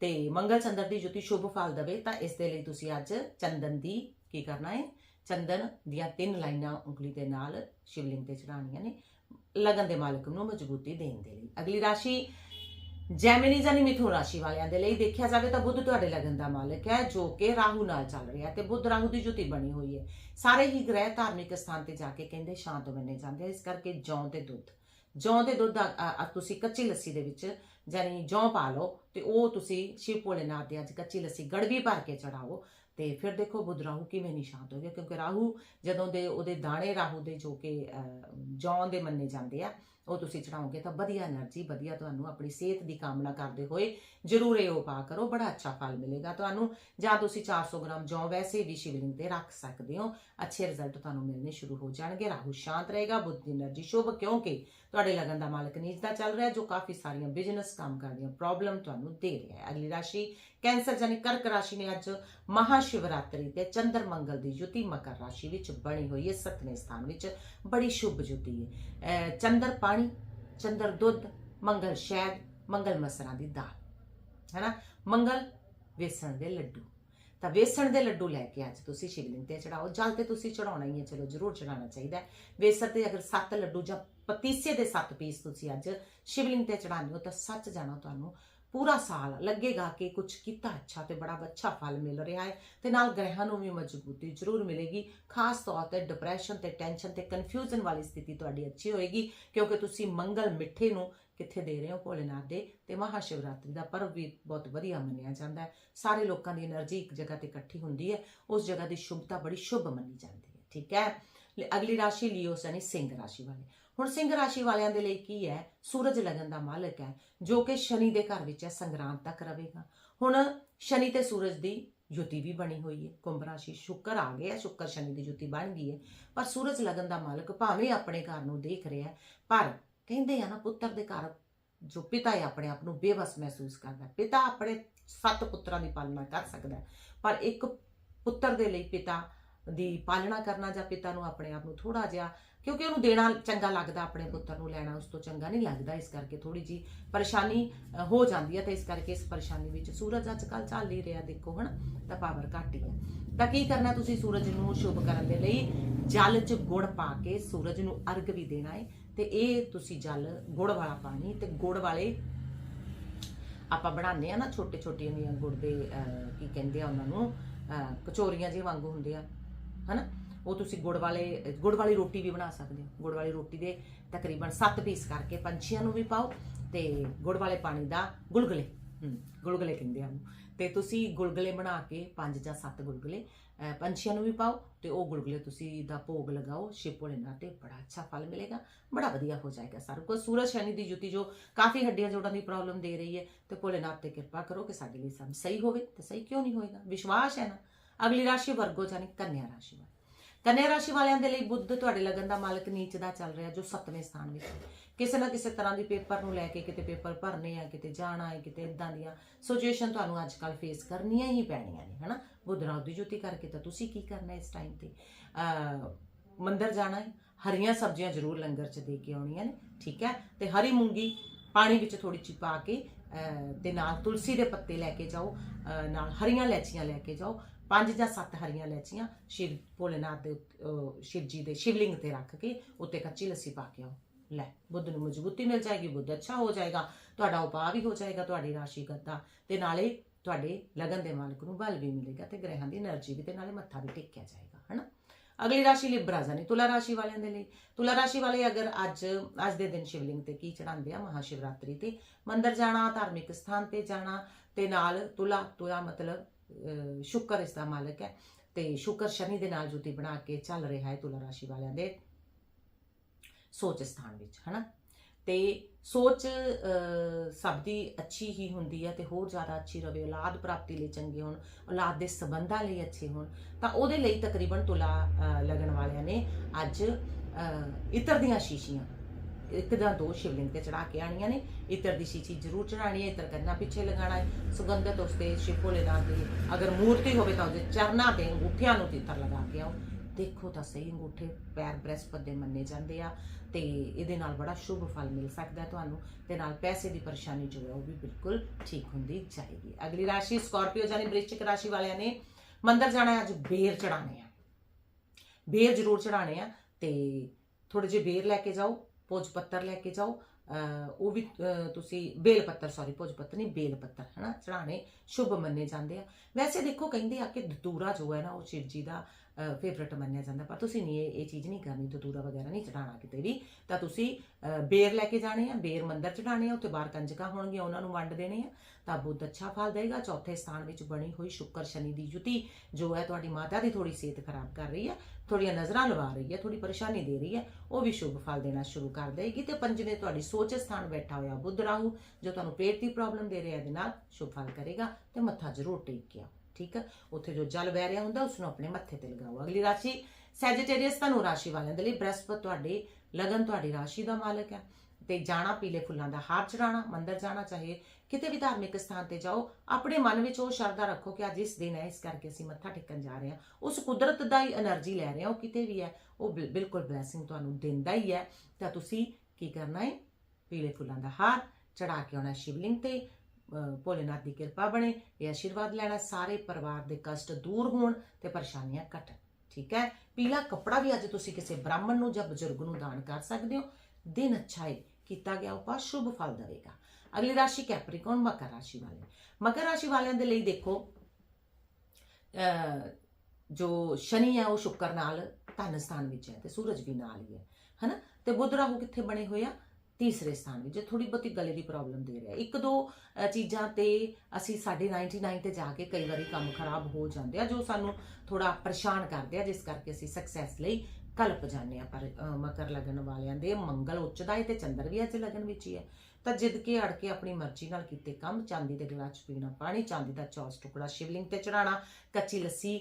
ਤੇ ਮੰਗਲ ਚੰਦਰ ਦੀ ਜੁਤੀ ਸ਼ੁਭ ਫਲ ਦੇਵੇ, ਤਾਂ ਇਸ ਦੇ ਲਈ ਤੁਸੀਂ ਅੱਜ ਚੰਦਨ ਦੀ ਕੀ ਕਰਨਾ ਹੈ ਚੰਦਨ ਦੀਆਂ ਤਿੰਨ ਲਾਈਨਾਂ ਉਂਗਲੀ ਦੇ ਨਾਲ ਸ਼ਿਵਲਿੰਗ ਤੇ ਚੜਾਉਣੀਆਂ ਨੇ, ਲਗਨ ਦੇ ਮਾਲਕ ਨੂੰ ਮਜ਼ਬੂਤੀ ਦੇਣ ਦੇ ਲਈ। ਅਗਲੀ ਰਾਸ਼ੀ, ਜੈਮਿਨੀ ਜਾਨੀ ਮਿਥੁਨ ਰਾਸ਼ੀ ਵਾਲਿਆਂ ਦੇ ਲਈ ਦੇਖਿਆ ਜਾਵੇ ਤਾਂ ਬੁੱਧ ਤੁਹਾਡੇ ਲਗਨ ਦਾ ਮਾਲਕ ਹੈ, ਜੋ ਕਿ ਰਾਹੂ ਨਾਲ ਚੱਲ ਰਿਹਾ ਤੇ ਬੁੱਧ ਰਾਹੂ ਦੀ ਜੁਤੀ ਬਣੀ ਹੋਈ ਹੈ। ਸਾਰੇ ਹੀ ਗ੍ਰਹਿ ਧਾਰਮਿਕ ਸਥਾਨ ਤੇ ਜਾ ਕੇ ਕਹਿੰਦੇ, ਸ਼ਾਂਤ ਮੰਨੇ ਜਾਂਦੇ ਆ। ਇਸ ਕਰਕੇ ਜੌਂ ਤੇ ਦੁੱਧ। ਜੌਂ ਦੇ ਦੁੱਧ ਤੁਸੀਂ ਕੱਚੀ ਲੱਸੀ ਦੇ ਵਿੱਚ ਯਾਨੀ ਜੌਂ ਪਾ ਲਓ ਤੇ ਉਹ ਤੁਸੀਂ ਸ਼ਿਵ ਭੋਲੇਨਾਥ ਦੇ ਅੱਜ ਕੱਚੀ ਲੱਸੀ ਗੜਵੀ ਭਰ ਕੇ ਚੜਾਓ ਤੇ ਫਿਰ ਦੇਖੋ ਬੁੱਧ ਰਾਹੂ ਕਿਵੇਂ ਸ਼ਾਂਤ ਹੋ ਗਿਆ, ਕਿਉਂਕਿ ਰਾਹੂ ਜਦੋਂ ਦੇ ਉਹਦੇ ਦਾਣੇ ਰਾਹੂ ਦੇ ਜੋ ਕਿ ਜੌਂ ਦੇ ਮੰਨੇ ਜਾਂਦੇ ਆ, ਉਹ ਤੁਸੀਂ ਚੜਾਓਗੇ ਤਾਂ ਵਧੀਆ એનર્ਜੀ ਵਧੀਆ ਤੁਹਾਨੂੰ ਆਪਣੀ ਸਿਹਤ ਦੀ ਕਾਮਨਾ ਕਰਦੇ ਹੋਏ ਜ਼ਰੂਰ ਇਹ ਉਪਾਅ ਕਰੋ, ਬੜਾ ਅੱਛਾ ਫਲ ਮਿਲੇਗਾ ਤੁਹਾਨੂੰ। ਜਾਂ ਤੁਸੀਂ 400 ਗ੍ਰਾਮ ਜੌਂ ਵੈਸੇ ਵੀ ਸ਼ਿਵਲਿੰਗ ਤੇ ਰੱਖ ਸਕਦੇ ਹੋ। ਅੱਛੇ ਰਿਜ਼ਲਟ ਤੁਹਾਨੂੰ ਮਿਲਨੇ ਸ਼ੁਰੂ ਹੋ ਜਾਣਗੇ। ਰਾਹੂ ਸ਼ਾਂਤ ਰਹੇਗਾ, ਬੁੱਧ ਦੀ એનર્ਜੀ ਸ਼ੁਭ, ਕਿਉਂਕਿ ਤੁਹਾਡੇ ਲਗਨ ਦਾ ਮਾਲਕ ਨੀਚ ਦਾ ਚੱਲ ਰਿਹਾ, ਜੋ ਕਾਫੀ ਸਾਰੀਆਂ ਬਿਜ਼ਨਸ ਕੰਮ ਕਰਦੀਆਂ ਪ੍ਰੋਬਲਮ ਤੁਹਾਨੂੰ ਦੇ ਰਿਹਾ ਅਗਲੀ ਰਾਸ਼ੀ ਕੈਂਸਰ ਜਾਨੀ ਕਰਕ ਰਾਸ਼ੀ ਨੇ ਅੱਜ ਮਹਾ ਸ਼ਿਵਰਾਤਰੀ ਤੇ ਚੰਦਰ ਮੰਗਲ ਦੀ ਯੁਤੀ ਮਕਰ ਰਾਸ਼ੀ ਵਿੱਚ ਬਣੀ ਹੋਈ ਹੈ। ਸਤਵੇਂ ਸਥਾਨ ਵਿੱਚ ਬੜੀ ਸ਼ੁਭ ਯੁਤੀ ਹੈ। ਚੰਦਰ ਪਾਣੀ, ਚੰਦਰ ਦੁੱਧ, ਮੰਗਲ ਸ਼ਹਿਦ, ਮੰਗਲ ਮਸਰਾਂ ਦੀ ਦਾਲ। ਹੈਨਾ? ਮੰਗਲ, ਵੇਸਣ ਦੇ ਲੱਡੂ। ਤਾਂ ਵੇਸਣ ਦੇ ਲੱਡੂ ਲੈ ਕੇ ਅੱਜ ਤੁਸੀਂ ਸ਼ਿਵਲਿੰਗ ਤੇ ਚੜਾਓ। ਜਲ ਤੇ ਤੁਸੀਂ ਚੜਾਉਣਾ ਹੀ ਹੈ ਚਲੋ ਜ਼ਰੂਰ ਚੜਾਉਣਾ ਚਾਹੀਦਾ ਵੇਸਣ ਤੇ ਅਗਰ 7 ਲੱਡੂ ਜਾਂ ਪਤੀਸੇ ਦੇ 7 ਪੀਸ ਤੁਸੀਂ ਅੱਜ ਸ਼ਿਵਲਿੰਗ ਤੇ ਚੜਾਉਂਦੇ ਹੋ, ਤਾਂ ਸੱਚ ਜਾਣਾ ਤੁਹਾਨੂੰ ਪੂਰਾ ਸਾਲ ਲੱਗੇਗਾ ਕਿ ਕੁਝ ਕੀਤਾ ਅੱਛਾ ਤੇ ਬੜਾ ਅੱਛਾ ਫਲ ਮਿਲ ਰਿਹਾ ਹੈ ਤੇ ਨਾਲ ਗ੍ਰਹਿਾਂ ਨੂੰ ਵੀ ਮਜ਼ਬੂਤੀ ਜ਼ਰੂਰ ਮਿਲੇਗੀ। ਖਾਸ ਤੌਰ ਤੇ ਡਿਪਰੈਸ਼ਨ ਤੇ ਟੈਨਸ਼ਨ ਤੇ ਕਨਫਿਊਜ਼ਨ ਵਾਲੀ ਸਥਿਤੀ ਤੁਹਾਡੀ ਅੱਛੀ ਹੋਏਗੀ ਕਿਉਂਕਿ ਤੁਸੀਂ ਮੰਗਲ ਮਿੱਠੇ ਨੂੰ ਕਿੱਥੇ ਦੇ ਰਹੇ ਹੋ ਭੋਲੇਨਾਥ ਦੇ, ਤੇ ਮਹਾ ਸ਼ਿਵਰਾਤਰੀ ਦਾ ਪਰਵ ਵੀ ਬਹੁਤ ਵਧੀਆ ਮੰਨਿਆ ਜਾਂਦਾ ਹੈ। ਸਾਰੇ ਲੋਕਾਂ ਦੀ એનર્ਜੀ ਇੱਕ ਜਗ੍ਹਾ ਤੇ ਇਕੱਠੀ ਹੁੰਦੀ ਹੈ, ਉਸ ਜਗ੍ਹਾ ਦੀ ਸ਼ੁਭਤਾ ਬੜੀ ਸ਼ੁਭ ਮੰਨੀ ਜਾਂਦੀ ਹੈ, ਠੀਕ ਹੈ? ਅਗਲੀ ਰਾਸ਼ੀ ਲਿਓ ਸਨੀ ਸਿੰਘ ਰਾਸ਼ੀ ਵਾਲੇ। ਹੁਣ ਸਿੰਘ ਰਾਸ਼ੀ ਵਾਲਿਆਂ ਦੇ ਲਈ ਕੀ ਹੈ? ਸੂਰਜ ਲਗਨ ਦਾ ਮਾਲਕ ਹੈ, ਜੋ ਕਿ ਸ਼ਨੀ ਦੇ ਘਰ ਵਿੱਚ ਹੈ, ਸੰਗਰਾਂਦ ਤੱਕ ਰਹੇਗਾ। ਹੁਣ ਸ਼ਨੀ ਤੇ ਸੂਰਜ ਦੀ ਜੁਤੀ ਵੀ ਬਣੀ ਹੋਈ ਹੈ, ਕੁੰਭ ਰਾਸ਼ੀ ਸ਼ੁੱਕਰ ਆ ਗਿਆ, ਸ਼ੁੱਕਰ ਸ਼ਨੀ ਦੀ ਜੁਤੀ ਬਣ ਗਈ ਹੈ। ਪਰ ਸੂਰਜ ਲਗਨ ਦਾ ਮਾਲਕ ਭਾਵੇਂ ਆਪਣੇ ਘਰ ਨੂੰ ਦੇਖ ਰਿਹਾ ਪਰ ਕਹਿੰਦੇ ਆ ਨਾ ਪੁੱਤਰ ਦੇ ਘਰ, ਜੋ ਪਿਤਾ ਹੈ ਆਪਣੇ ਆਪ ਨੂੰ ਬੇਵਸ ਮਹਿਸੂਸ ਕਰਦਾ ਪਿਤਾ ਆਪਣੇ ਸੱਤ ਪੁੱਤਰਾਂ ਦੀ ਪਾਲਣਾ ਕਰ ਸਕਦਾ ਪਰ ਇੱਕ ਪੁੱਤਰ ਦੇ ਲਈ ਪਿਤਾ ਦੀ ਪਾਲਣਾ ਕਰਨਾ ਜਾਂ ਪਿਤਾ ਨੂੰ ਆਪਣੇ ਆਪ ਨੂੰ ਥੋੜਾ ਜਿਹਾ ਕਿਉਂਕਿ ਉਹਨੂੰ ਦੇਣਾ ਚੰਗਾ ਲੱਗਦਾ ਆਪਣੇ ਪੁੱਤਰ ਨੂੰ ਲੈਣਾ ਉਸ ਤੋਂ ਚੰਗਾ ਨਹੀਂ ਲੱਗਦਾ। ਇਸ ਕਰਕੇ ਥੋੜੀ ਜੀ ਪਰੇਸ਼ਾਨੀ ਹੋ ਜਾਂਦੀ ਹੈ ਤੇ ਇਸ ਕਰਕੇ ਇਸ ਪਰੇਸ਼ਾਨੀ ਵਿੱਚ ਸੂਰਜ ਅੱਜ ਕੱਲ ਚੱਲ ਹੀ ਰਿਹਾ ਦੇਖੋ ਹਨਾ ਤਾਂ ਪਾਵਰ ਘੱਟ ਹੀ ਹੈ। ਤਾਂ ਕੀ ਕਰਨਾ ਤੁਸੀਂ ਸੂਰਜ ਨੂੰ ਸ਼ੁਭ ਕਰਨ ਦੇ ਲਈ? ਜਲ 'ਚ ਗੁੜ ਪਾ ਕੇ ਸੂਰਜ ਨੂੰ ਅਰਗ ਵੀ ਦੇਣਾ ਹੈ ਤੇ ਇਹ ਤੁਸੀਂ ਜਲ ਗੁੜ ਵਾਲਾ ਪਾਣੀ ਤੇ ਗੁੜ ਵਾਲੇ ਆਪਾਂ ਬਣਾਉਂਦੇ ਆ ਨਾ ਛੋਟੇ ਛੋਟੇ ਜਿਹੀਆਂ ਗੁੜ ਦੇ ਅਹ, ਕੀ ਕਹਿੰਦੇ ਆ ਉਹਨਾਂ ਨੂੰ ਅਹ, ਕਚੋਰੀਆਂ ਜਿਹੇ ਵਾਂਗੂ ਹੁੰਦੇ ਆ ਹਨਾ? ਉਹ ਤੁਸੀਂ ਗੁੜ ਵਾਲੇ, ਗੁੜ ਵਾਲੀ ਰੋਟੀ ਵੀ ਬਣਾ ਸਕਦੇ ਹੋ। ਗੁੜ ਵਾਲੀ ਰੋਟੀ ਦੇ ਤਕਰੀਬਨ 7 ਪੀਸ ਕਰਕੇ ਪੰਛੀਆਂ ਨੂੰ ਵੀ ਪਾਓ ਤੇ ਗੁੜ ਵਾਲੇ ਪਾਣੀ ਦਾ ਗੁਲਗੁਲੇ ਗੁਲਗੁਲੇ ਕਹਿੰਦੇ ਆ ਉਹਨੂੰ। ਤੇ ਤੁਸੀਂ ਗੁਲਗੁਲੇ ਬਣਾ ਕੇ ਪੰਜ ਜਾਂ ਸੱਤ ਗੁਲਗੁਲੇ ਪੰਛੀਆਂ ਨੂੰ ਵੀ ਪਾਓ ਤੇ ਉਹ ਗੁਲਗੁਲੇ ਤੁਸੀਂ ਦਾ ਭੋਗ ਲਗਾਓ ਸ਼ਿਵ ਭੋਲੇਨਾਥ ਤੇ ਬੜਾ ਅੱਛਾ ਫਲ ਮਿਲੇਗਾ, ਬੜਾ ਵਧੀਆ ਹੋ ਜਾਏਗਾ ਸਾਰਾ ਕੁਝ। ਸੂਰਜ ਸ਼ਨੀ ਦੀ ਜੁਤੀ ਜੋ ਕਾਫੀ ਹੱਡੀਆਂ ਜੋੜਾਂ ਦੀ ਪ੍ਰੋਬਲਮ ਦੇ ਰਹੀ ਹੈ ਤੇ ਭੋਲੇਨਾਥ ਤੇ ਕਿਰਪਾ ਕਰੋ ਕਿ ਸਾਡੇ ਲਈ ਸਭ ਸਹੀ ਹੋਵੇ ਤੇ ਸਹੀ ਕਿਉਂ ਨਹੀਂ ਹੋਏਗਾ? ਵਿਸ਼ਵਾਸ ਹੈ ਨਾ? ਅਗਲੀ ਰਾਸ਼ੀ ਵਰਗੋ ਜਾਨੀ ਕੰਨਿਆ ਰਾਸ਼ੀ ਵਾਲੇ। ਕੰਨਿਆ ਰਾਸ਼ੀ ਵਾਲਿਆਂ ਦੇ ਲਈ ਬੁੱਧ ਤੁਹਾਡੇ ਲਗਨ ਦਾ ਮਾਲਕ ਨੀਚ ਦਾ ਚੱਲ ਰਿਹਾ ਜੋ 7ਵੇਂ ਸਥਾਨ ਵਿੱਚ ਕਿਸੇ ਨਾ ਕਿਸੇ ਤਰ੍ਹਾਂ ਦੀ ਪੇਪਰ ਨੂੰ ਲੈ ਕੇ ਕਿਤੇ ਪੇਪਰ ਭਰਨੇ ਆ ਕਿਤੇ ਜਾਣਾ ਹੈ ਕਿਤੇ ਇਦਾਂ ਦੀਆਂ ਸਿਚੁਏਸ਼ਨ ਤੁਹਾਨੂੰ ਅੱਜ ਕੱਲ ਫੇਸ ਕਰਨੀਆਂ ਹੀ ਪੈਣੀਆਂ ਨੇ ਹਨਾ? ਬੁੱਧ ਰਾਤ ਦੀ ਜੋਤੀ ਕਰਕੇ ਤਾਂ ਤੁਸੀਂ ਕੀ ਕਰਨਾ ਇਸ ਟਾਈਮ ਤੇ? ਅ ਮੰਦਰ ਜਾਣਾ ਹੈ ਹਰੀਆਂ ਸਬਜ਼ੀਆਂ ਜ਼ਰੂਰ ਲੰਗਰ 'ਚ ਦੇ ਕੇ ਆਉਣੀਆਂ ਨੇ ਠੀਕ ਹੈ? ਤੇ ਹਰੀ ਮੂੰਗੀ ਪਾਣੀ ਵਿੱਚ ਥੋੜੀ ਜਿਹੀ ਪਾ ਕੇ ਅਹ, ਤੇ ਨਾਲ ਤੁਲਸੀ ਦੇ ਪੱਤੇ ਲੈ ਕੇ ਜਾਓ ਅਹ, ਨਾਲ ਹਰੀਆਂ ਲੈਚੀਆਂ ਲੈ ਕੇ ਜਾਓ ਪੰਜ ਜਾਂ ਸੱਤ ਹਰੀਆਂ ਲੈਚੀਆਂ ਸ਼ਿਵ ਭੋਲੇਨਾਥ ਦੇ ਉੱਤੇ- ਅਹ ਸ਼ਿਵ ਜੀ ਦੇ ਸ਼ਿਵਲਿੰਗ ਤੇ ਰੱਖ ਕੇ ਉੱਤੇ ਕੱਚੀ ਲੱਸੀ ਪਾ ਕੇ ਆਓ। ਲੈ, ਬੁੱਧ ਨੂੰ ਮਜ਼ਬੂਤੀ ਮਿਲ ਜਾਏਗੀ, ਬੁੱਧ ਅੱਛਾ ਹੋ ਜਾਏਗਾ, ਤੁਹਾਡਾ ਉਪਾਅ ਵੀ ਹੋ ਜਾਏਗਾ, ਤੁਹਾਡੀ ਰਾਸ਼ੀ ਗੱਦਾ। ਤੇ ਨਾਲੇ ਤੁਹਾਡੇ ਲਗਨ ਦੇ ਮਾਲਕ ਨੂੰ ਬਲ ਵੀ ਮਿਲੇਗਾ ਤੇ ਗ੍ਰਹਿਾਂ ਦੀ એનર્ਜੀ ਵੀ ਤੇ ਨਾਲੇ ਮੱਥਾ ਵੀ ਟੇਕਿਆ ਜਾਏਗਾ, ਹਨਾ? ਅਗਲੀ ਰਾਸ਼ੀ ਲਈ ਬਰਾਜਾ ਨਹੀਂ ਤੁਲਾ ਰਾਸ਼ੀ ਵਾਲਿਆਂ ਦੇ ਲਈ। ਤੁਲਾ ਰਾਸ਼ੀ ਵਾਲੇ ਅਗਰ ਅੱਜ ਅੱਜ ਦੇ ਦਿਨ ਸ਼ਿਵਲਿੰਗ ਤੇ ਕੀ ਚੜਾਉਂਦੇ ਆ? ਮਹਾਸ਼ਿਵਰਾਤਰੀ ਤੇ ਮੰਦਰ ਜਾਣਾ, ਧਾਰਮਿਕ ਸਥਾਨ ਤੇ ਜਾਣਾ ਤੇ ਨਾਲ ਤੁਲਾ ਤੁਲਾ ਮਤਲਬ ਸ਼ੁਕਰ ਇਸ ਦਾ ਮਾਲਕ ਹੈ ਤੇ ਸ਼ੁਕਰ ਸ਼ਨੀ ਦੇ ਨਾਲ ਜੁਤੀ ਬਣਾ ਕੇ ਚੱਲ ਰਿਹਾ ਹੈ ਤੁਲਾ ਰਾਸ਼ੀ ਵਾਲਿਆਂ ਦੇ ਸੋਚ ਸਥਾਨ ਵਿੱਚ ਹਨਾ? ਤੇ ਸੋਚ ਅਹ, ਸਭ ਦੀ ਅੱਛੀ ਹੀ ਹੁੰਦੀ ਹੈ ਤੇ ਹੋਰ ਜ਼ਿਆਦਾ ਅੱਛੀ ਰਵੇ ਔਲਾਦ ਪ੍ਰਾਪਤੀ ਲਈ ਚੰਗੇ ਹੋਣ ਔਲਾਦ ਦੇ ਸਬੰਧਾਂ ਲਈ ਅੱਛੇ ਹੋਣ ਤਾਂ ਉਹਦੇ ਲਈ ਤਕਰੀਬਨ ਤੁਲਾ ਅਹ, ਵਾਲਿਆਂ ਨੇ ਅੱਜ ਅਹ, ਇਤਰ ਦੀਆਂ ਸ਼ੀਸ਼ੀਆਂ ਇੱਕ ਜਾਂ ਦੋ ਸ਼ਿਵਲਿੰਗ ਤੇ ਚੜਾ ਕੇ ਆਣੀਆਂ ਨੇ। ਇਤਰ ਦੀ ਸ਼ੀਸ਼ੀ ਜ਼ਰੂਰ ਚੜਾਣੀ ਹੈ, ਇਤਰ ਕਰਨਾ ਪਿੱਛੇ ਲਗਾਣਾ ਹੈ। ਸੁਗੰਧਿਤ ਉਸ ਤੇ ਸ਼ਿਵ ਭੋਲੇਨਾਥ ਦੀ ਅਗਰ ਮੂਰਤੀ ਹੋਵੇ ਤਾਂ ਉਹਦੇ ਚਰਨਾਂ ਤੇ ਅੰਗੂਠਿਆਂ ਨੂੰ ਤਿੱਤਰ ਲਗਾ ਕੇ ਆਓ। ਦੇਖੋ ਤਾਂ ਸਹੀ ਅੰਗੂਠੇ, ਪੈਰ ਬ੍ਰਹਿਸਪਤ ਦੇ ਮੰਨੇ ਜਾਂਦੇ ਆ ਤੇ ਇਹਦੇ ਨਾਲ ਬੜਾ ਸ਼ੁਭ ਫਲ ਮਿਲ ਸਕਦਾ ਤੁਹਾਨੂੰ ਤੇ ਨਾਲ ਪੈਸੇ ਦੀ ਪਰੇਸ਼ਾਨੀ ਜੋ ਹੈ ਉਹ ਵੀ ਬਿਲਕੁਲ ਠੀਕ ਹੁੰਦੀ ਜਾਏਗੀ। ਅਗਲੀ ਰਾਸ਼ੀ ਸਕਾਰਪੀਓ ਜਾਨੀ ਬ੍ਰਿਸ਼ਚਿਕ ਰਾਸ਼ੀ ਵਾਲਿਆਂ ਨੇ ਮੰਦਰ ਜਾਣਾ ਹੈ, ਅੱਜ ਬੇਰ ਚੜਾਣੇ ਆ। ਬੇਰ ਜ਼ਰੂਰ ਚੜਾਣੇ ਆ ਤੇ ਥੋੜੇ ਜਿਹੇ ਬੇਰ ਲੈ ਕੇ ਜਾਓ। ਭੋਜ ਪੱਤਰ ਲੈ ਕੇ ਜਾਓ। ਅਹ ਉਹ ਵੀ, ਅਹ ਤੁਸੀਂ ਬੇਲ ਪੱਤਰ ਸੌਰੀ ਭੋਜ ਪੱਤਰ ਨਹੀਂ, ਬੇਲ ਪੱਤਰ, ਹਨਾ? ਚੜਾਣੇ ਸ਼ੁਭ ਮੰਨੇ ਜਾਂਦੇ ਆ। ਵੈਸੇ ਦੇਖੋ, ਕਹਿੰਦੇ ਆ ਕਿ ਦਤੂਰਾ ਜੋ ਹੈ ਨਾ, ਉਹ ਸ਼ਿਵ ਜੀ ਦਾ ਫੇਵਰਟ ਮੰਨਿਆ ਜਾਂਦਾ। ਪਰ ਤੁਸੀਂ ਨਹੀਂ, ਇਹ ਇਹ ਚੀਜ਼ ਨਹੀਂ ਕਰਨੀ ਦਤੂਰਾ ਵਗੈਰਾ ਨਹੀਂ ਚੜਾਉਣਾ ਕਿਤੇ ਵੀ। ਤਾਂ ਤੁਸੀਂ ਬੇਰ ਲੈ ਕੇ ਜਾਣੇ ਆ, ਬੇਰ ਮੰਦਰ ਚੜਾਣੇ ਆ, ਉੱਥੇ ਬਾਹਰ ਕੰਜਕਾਂ ਹੋਣਗੀਆਂ, ਉਹਨਾਂ ਨੂੰ ਵੰਡ ਦੇਣੇ ਆ। ਤਾਂ ਬੁੱਧ ਅੱਛਾ ਫਲ ਦੇਗਾ। ਚੌਥੇ ਸਥਾਨ ਵਿੱਚ ਬਣੀ ਹੋਈ ਸ਼ੁੱਕਰ ਸ਼ਨੀ ਦੀ ਯੁਤੀ ਜੋ ਹੈ ਤੁਹਾਡੀ ਮਾਤਾ ਦੀ ਥੋੜੀ ਸਿਹਤ ਖਰਾਬ ਕਰ ਰਹੀ ਹੈ ਥੋੜੀਆਂ ਨਜ਼ਰਾਂ ਲਵਾ ਰਹੀ ਹੈ ਥੋੜੀ ਪਰੇਸ਼ਾਨੀ ਦੇ ਰਹੀ ਹੈ, ਉਹ ਵੀ ਸ਼ੁਭ ਫਲ ਦੇਣਾ ਸ਼ੁਰੂ ਕਰ ਦੇਗੀ ਤੇ ਪੰਜਵੇਂ ਤੁਹਾਡੀ ਸੋਚ ਸਥਾਨ ਬੈਠਾ ਹੋਇਆ ਬੁੱਧ ਰਾਹੂ, ਜੋ ਤੁਹਾਨੂੰ ਪੇਟ ਦੀ ਪ੍ਰੋਬਲਮ ਦੇ ਰਿਹਾ, ਇਹਦੇ ਨਾਲ ਸ਼ੁਭ ਫਲ ਕਰੇਗਾ ਤੇ ਮੱਥਾ ਜ਼ਰੂਰ ਟੇਕ ਗਿਆ ਠੀਕ ਹੈ? ਉੱਥੇ ਜੋ ਜਲ ਵਹਿ ਰਿਹਾ ਹੁੰਦਾ ਉਸ ਨੂੰ ਆਪਣੇ ਮੱਥੇ ਤੇ ਲਗਾਓ। ਅਗਲੀ ਰਾਸ਼ੀ ਸੈਜੀਟੇਰੀਅਸ ਤੁਹਾਨੂੰ ਰਾਸ਼ੀ ਵਾਲਿਆਂ ਦੇ ਲਈ ਬ੍ਰਹਸਪਤ ਤੁਹਾਡੇ, ਲਗਨ ਤੁਹਾਡੀ ਰਾਸ਼ੀ ਦਾ ਮਾਲਕ ਹੈ। ਤੇ ਜਾਣਾ ਪੀਲੇ ਫੁੱਲਾਂ ਦਾ ਹਾਰ ਚੜਾਣਾ ਮੰਦਰ ਜਾਣਾ ਚਾਹੀਏ ਕਿਤੇ ਵੀ ਧਾਰਮਿਕ ਸਥਾਨ ਤੇ ਜਾਓ, ਆਪਣੇ ਮਨ ਵਿੱਚ ਉਹ ਸ਼ਰਧਾ ਰੱਖੋ ਕਿ ਅੱਜ ਇਸ ਦਿਨ ਹੈ, ਇਸ ਕਰਕੇ ਅਸੀਂ ਮੱਥਾ ਟੇਕਣ ਜਾ ਰਹੇ ਹਾਂ। ਉਸ ਕੁਦਰਤ ਦਾ ਹੀ એનર્ਜੀ ਲੈ ਰਹੇ ਹਾਂ, ਉਹ ਕਿਤੇ ਵੀ ਹੈ, ਉਹ ਬਿਲਕੁਲ ਬਲੇਸਿੰਗ ਤੁਹਾਨੂੰ ਦਿੰਦਾ ਹੀ ਹੈ। ਤਾਂ ਤੁਸੀਂ ਕੀ ਕਰਨਾ ਹੈ? ਪੀਲੇ ਫੁੱਲਾਂ ਦਾ ਹਾਰ ਚੜਾ ਕੇ ਆਉਣਾ ਸ਼ਿਵਲਿੰਗ ਤੇ। ਭੋਲੇਨਾਥ ਦੀ ਕਿਰਪਾ ਬਣੇ, ਇਹ ਆਸ਼ੀਰਵਾਦ ਲੈਣਾ, ਸਾਰੇ ਪਰਿਵਾਰ ਦੇ ਕਸ਼ਟ ਦੂਰ ਹੋਣ ਤੇ ਪਰੇਸ਼ਾਨੀਆਂ ਘਟਣ, ਠੀਕ ਹੈ? ਪੀਲਾ ਕੱਪੜਾ ਵੀ ਅੱਜ ਤੁਸੀਂ ਕਿਸੇ ਬ੍ਰਾਹਮਣ ਨੂੰ ਜਾਂ ਬਜ਼ੁਰਗ ਨੂੰ ਦਾਨ ਕਰ ਸਕਦੇ ਹੋ। ਦਿਨ ਅੱਛਾ ਹੈ ਕੀਤਾ ਗਿਆ ਉਪਾਅ ਸ਼ੁਭ ਫਲ ਦੇਵੇਗਾ। ਅਗਲੀ ਰਾਸ਼ੀ ਕੈਪਰੀਕੌਨ, ਮਕਰ ਰਾਸ਼ੀ ਵਾਲੇ ਮਕਰ ਰਾਸ਼ੀ ਵਾਲਿਆਂ ਦੇ ਲਈ ਦੇਖੋ ਜੋ ਸ਼ਨੀ ਹੈ, ਉਹ ਸ਼ੁੱਕਰ ਨਾਲ ਧਨ ਸਥਾਨ ਵਿੱਚ ਹੈ ਤੇ ਸੂਰਜ ਵੀ ਨਾਲ ਹੀ ਹੈ, ਹਨਾ? ਤੇ ਬੁੱਧ ਰਾਹੂ ਕਿੱਥੇ ਬਣੇ ਹੋਏ ਆ? ਤੀਸਰੇ ਸਥਾਨ ਵਿੱਚ ਥੋੜੀ ਬਹੁਤੀ ਗਲੇ ਦੀ ਪ੍ਰੋਬਲਮ ਦੇ ਰਿਹਾ ਇੱਕ ਦੋ ਚੀਜ਼ਾਂ ਤੇ ਅਸੀਂ ਸਾਡੇ 99 ਤੇ ਜਾ ਕੇ ਕਈ ਵਾਰੀ ਕੰਮ ਖਰਾਬ ਹੋ ਜਾਂਦੇ ਆ, ਜੋ ਸਾਨੂੰ ਥੋੜਾ ਪਰੇਸ਼ਾਨ ਕਰਦੇ ਆ, ਜਿਸ ਕਰਕੇ ਅਸੀਂ ਸਕਸੈਸ ਲਈ ਕਲਪ ਜਾਂਦੇ ਆ। ਪਰ ਮਕਰ ਲਗਨ ਵਾਲਿਆਂ ਦੇ ਮੰਗਲ ਉੱਚਦਾ ਹੈ ਤੇ ਚੰਦਰ ਵੀ ਅੱਜ ਲਗਨ ਵਿੱਚ ਹੀ ਹੈ। ਤਾਂ ਜਿੱਦ ਕੇ ਅੜ ਕੇ ਆਪਣੀ ਮਰਜ਼ੀ ਨਾਲ ਕੀਤੇ ਕੰਮ, ਚਾਂਦੀ ਦੇ ਗਲਾਸ 'ਚ ਪੀਣਾ ਪਾਣੀ, ਚਾਂਦੀ ਦਾ ਚੌਸ ਟੁਕੜਾ ਸ਼ਿਵਲਿੰਗ ਤੇ ਚੜਾਣਾ ਕੱਚੀ ਲੱਸੀ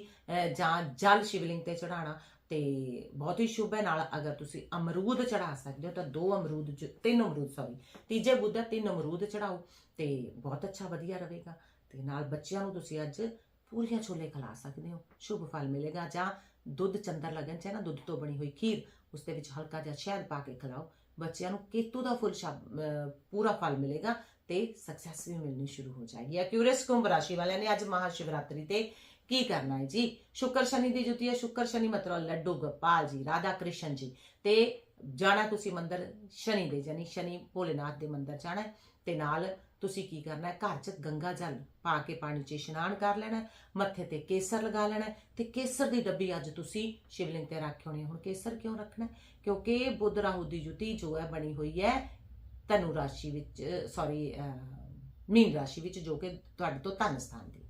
ਜਾਂ ਜਲ ਸ਼ਿਵਲਿੰਗ ਤੇ ਚੜਾਣਾ ਤੇ ਬਹੁਤ ਹੀ ਸ਼ੁਭ ਹੈ। ਨਾਲ ਅਗਰ ਤੁਸੀਂ ਅਮਰੂਦ ਚੜਾ ਸਕਦੇ ਹੋ, ਤਾਂ ਦੋ ਅਮਰੂਦ ਤਿੰਨ ਅਮਰੂਦ ਸੌਰੀ ਤੀਜੇ ਬੁੱਧ ਤਿੰਨ ਅਮਰੂਦ ਚੜਾਓ ਤੇ ਬਹੁਤ ਅੱਛਾ ਵਧੀਆ ਰਹੇਗਾ। ਤੇ ਨਾਲ ਬੱਚਿਆਂ ਨੂੰ ਤੁਸੀਂ ਅੱਜ ਪੂਰੀਆਂ ਛੋਲੇ ਖਿਲਾ ਸਕਦੇ ਹੋ। ਸ਼ੁਭ ਫਲ ਮਿਲੇਗਾ ਜਾਂ ਦੁੱਧ ਚੰਦਰ ਲੱਗਣ ਚ ਹੈ ਨਾ, ਦੁੱਧ ਤੋਂ ਬਣੀ ਹੋਈ ਖੀਰ, ਉਸ ਦੇ ਵਿੱਚ ਹਲਕਾ ਜਿਹਾ ਸ਼ਹਿਦ ਪਾ ਕੇ ਖਿਲਾਓ। ਬੱਚਿਆਂ ਨੂੰ ਕੇਤੂ ਦਾ ਫੁੱਲ ਸ਼ਬ- ਪੂਰਾ ਫਲ ਮਿਲੇਗਾ ਤੇ ਸਕਸੈਸ ਵੀ ਮਿਲਣੀ ਸ਼ੁਰੂ ਹੋ ਜਾਏਗੀ। ਐਕਿਊਰੇਸ ਕੁੰਭ ਰਾਸ਼ੀ ਵਾਲਿਆਂ ਨੇ ਅੱਜ ਮਹਾ ਸ਼ਿਵਰਾਤਰੀ ਤੇ ਕੀ ਕਰਨਾ ਹੈ ਜੀ? ਸ਼ੁਕਰ ਸ਼ਨੀ ਦੀ ਜੁਤੀ ਹੈ, ਸ਼ੁਕਰ ਸ਼ਨੀ ਮਤਲਬ ਲੱਡੂ ਗੋਪਾਲ ਜੀ, ਰਾਧਾ ਕ੍ਰਿਸ਼ਨ ਜੀ। ਤੇ ਜਾਣਾ ਤੁਸੀਂ ਮੰਦਰ ਸ਼ਨੀ ਦੇ ਜਾਨੀ ਸ਼ਨੀ ਭੋਲੇਨਾਥ ਦੇ ਮੰਦਰ ਜਾਣਾ ਹੈ। ਤੇ ਨਾਲ ਤੁਸੀਂ ਕੀ ਕਰਨਾ ਹੈ? ਘਰ 'ਚ ਗੰਗਾ ਜਲ ਪਾ ਕੇ ਪਾਣੀ 'ਚ ਇਸ਼ਨਾਨ ਕਰ ਲੈਣਾ ਮੱਥੇ ਤੇ ਕੇਸਰ ਲਗਾ ਲੈਣਾ ਹੈ। ਤੇ ਕੇਸਰ ਦੀ ਡੱਬੀ ਅੱਜ ਤੁਸੀਂ ਸ਼ਿਵਲਿੰਗ ਤੇ ਰੱਖੀ ਹੋਣੀ ਹੁਣ ਕੇਸਰ ਕਿਉਂ ਰੱਖਣਾ ਕਿਉਂਕਿ ਬੁੱਧ ਰਾਹੂ ਦੀ ਜੁਤੀ ਜੋ ਹੈ ਬਣੀ ਹੋਈ ਹੈ ਧਨੂ ਰਾਸ਼ੀ ਵਿੱਚ ਸੌਰੀ ਮੀਨ ਰਾਸ਼ੀ ਵਿੱਚ ਜੋ ਕਿ ਤੁਹਾਡੇ ਤੋਂ ਧਨ ਸਥਾਨ ਦੀ।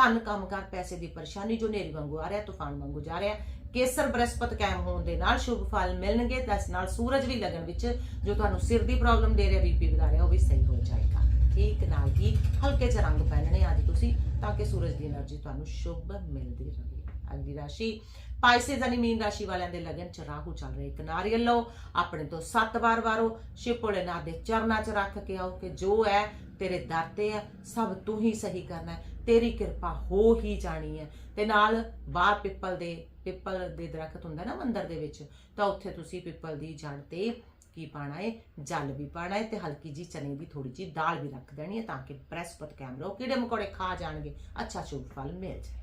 ਧਨ ਕੰਮ ਕਰ ਪੈਸੇ ਦੀ ਪਰੇਸ਼ਾਨੀ ਜੋ ਨੇਰੀ ਵਾਂਗੂ ਆ ਰਿਹਾ, ਤੂਫਾਨ ਵਾਂਗੂ ਜਾ ਰਿਹਾ। ਕੇਸਰ ਬ੍ਰਹਸਪਤ ਕਾਇਮ ਹੋਣ ਦੇ ਨਾਲ ਸ਼ੁਭ ਫਲ ਮਿਲਣਗੇ ਤਾਂ ਇਸ ਨਾਲ ਸੂਰਜ ਵੀ ਲੱਗਣ ਵਿੱਚ, ਜੋ ਤੁਹਾਨੂੰ ਸਿਰ ਦੀ ਪ੍ਰੋਬਲਮ ਦੇ ਰਿਹਾ, ਬੀਪੀ ਵਧਾ ਰਿਹਾ, ਉਹ ਵੀ ਸਹੀ ਹੋ ਜਾਏਗਾ। ਠੀਕ ਨਾਲ ਹੀ ਹਲਕੇ ਜਿਹੇ ਰੰਗ ਪਹਿਨਣੇ ਅੱਜ ਤੁਸੀਂ, ਤਾਂ ਕਿ ਸੂਰਜ ਦੀ એનર્ਜੀ ਤੁਹਾਨੂੰ ਸ਼ੁਭ ਮਿਲਦੀ ਰਹੇ। ਅਗਲੀ ਰਾਸ਼ੀ ਪਾਇਸੇ ਜਾਨੀ ਮੀਨ ਰਾਸ਼ੀ ਵਾਲਿਆਂ ਦੇ ਲਗਨ ਚ ਰਾਹੂ ਚੱਲ ਰਿਹਾ ਇੱਕ ਨਾਰੀਅਲ ਲਓ, ਆਪਣੇ ਤੋਂ ਸੱਤ ਵਾਰ ਵਾਰੋ ਸ਼ਿਵ ਭੋਲੇਨਾਥ ਦੇ ਚਰਨਾਂ 'ਚ ਰੱਖ ਕੇ ਆਓ ਕਿ ਜੋ ਹੈ ਤੇਰੇ ਦਰ ਤੇ ਹੈ, ਸਭ ਤੂੰ ਹੀ ਸਹੀ ਕਰਨਾ ਹੈ, ਤੇਰੀ ਕਿਰਪਾ ਹੋ ਹੀ ਜਾਣੀ ਹੈ। ਤੇ ਨਾਲ ਬਾਹਰ ਪਿੱਪਲ ਦੇ ਪਿੱਪਲ ਦੇ ਦਰਖਤ ਹੁੰਦਾ ਨਾ ਮੰਦਰ ਦੇ ਵਿੱਚ, ਤਾਂ ਉੱਥੇ ਤੁਸੀਂ ਪਿੱਪਲ ਦੀ ਜੜ ਤੇ ਕੀ ਪਾਣਾ ਹੈ? ਜਲ ਵੀ ਪਾਣਾ ਹੈ ਤੇ ਹਲਕੀ ਜੀ ਚਨੇ ਦੀ ਥੋੜੀ ਜੀ ਦਾਲ ਵੀ ਰੱਖ ਦੇਣੀ ਹੈ ਤਾਂ ਕਿ ਬ੍ਰਹਿਸਪਤ ਕੈਮਰਾ ਕੀੜੇ ਮਕੌੜੇ ਖਾ ਜਾਣਗੇ। ਅੱਛਾ, ਸ਼ੁਭ ਫਲ ਮਿਲ ਜਾਏ।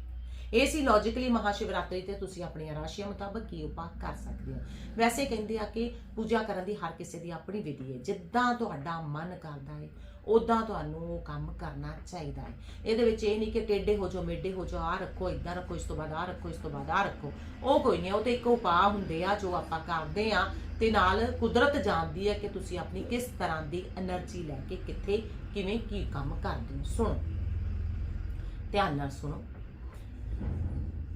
ਇਹ ਸੀ ਲੌਜੀਕਲੀ ਮਹਾਸ਼ਿਵਰਾਤਰੀ ਤੇ ਤੁਸੀਂ ਆਪਣੀਆਂ ਰਾਸ਼ੀਆਂ ਮੁਤਾਬਕ ਕੀ ਉਪਾਅ ਕਰ ਸਕਦੇ ਹੋ। ਵੈਸੇ ਕਹਿੰਦੇ ਆ ਕਿ ਪੂਜਾ ਕਰਨ ਦੀ ਹਰ ਕਿਸੇ ਦੀ ਆਪਣੀ ਵਿਧੀ ਹੈ। ਜਿੱਦਾਂ ਤੁਹਾਡਾ ਮਨ ਕਰਦਾ ਹੈ ਉਦਾਂ ਤੁਹਾਨੂੰ ਉਹ ਕੰਮ ਕਰਨਾ ਚਾਹੀਦਾ ਹੈ। ਇਹਦੇ ਵਿੱਚ ਇਹ ਨਹੀਂ ਕਿ ਟੇਡੇ ਹੋ ਜਾਓ ਮੇਡੇ ਹੋ ਜਾਓ ਆ ਰੱਖੋ ਇਦਾਂ ਰੱਖੋ, ਇਸ ਤੋਂ ਬਾਅਦ ਆ ਰੱਖੋ, ਇਸ ਤੋਂ ਬਾਅਦ ਆ ਰੱਖੋ। ਉਹ ਕੋਈ ਨਹੀਂ, ਉਹ ਤੇ ਇੱਕ ਉਪਾਅ ਹੁੰਦੇ ਆ ਜੋ ਆਪਾਂ ਕਰਦੇ ਆ ਤੇ ਨਾਲ ਕੁਦਰਤ ਜਾਣਦੀ ਹੈ ਕਿ ਤੁਸੀਂ ਆਪਣੀ ਕਿਸ ਤਰ੍ਹਾਂ ਦੀ એનર્ਜੀ ਲੈ ਕੇ ਕਿੱਥੇ, ਕਿਵੇਂ ਕੀ ਕੰਮ ਕਰਦੇ ਹੋ। ਸੁਣੋ। ਧਿਆਨ ਨਾਲ ਸੁਣੋ।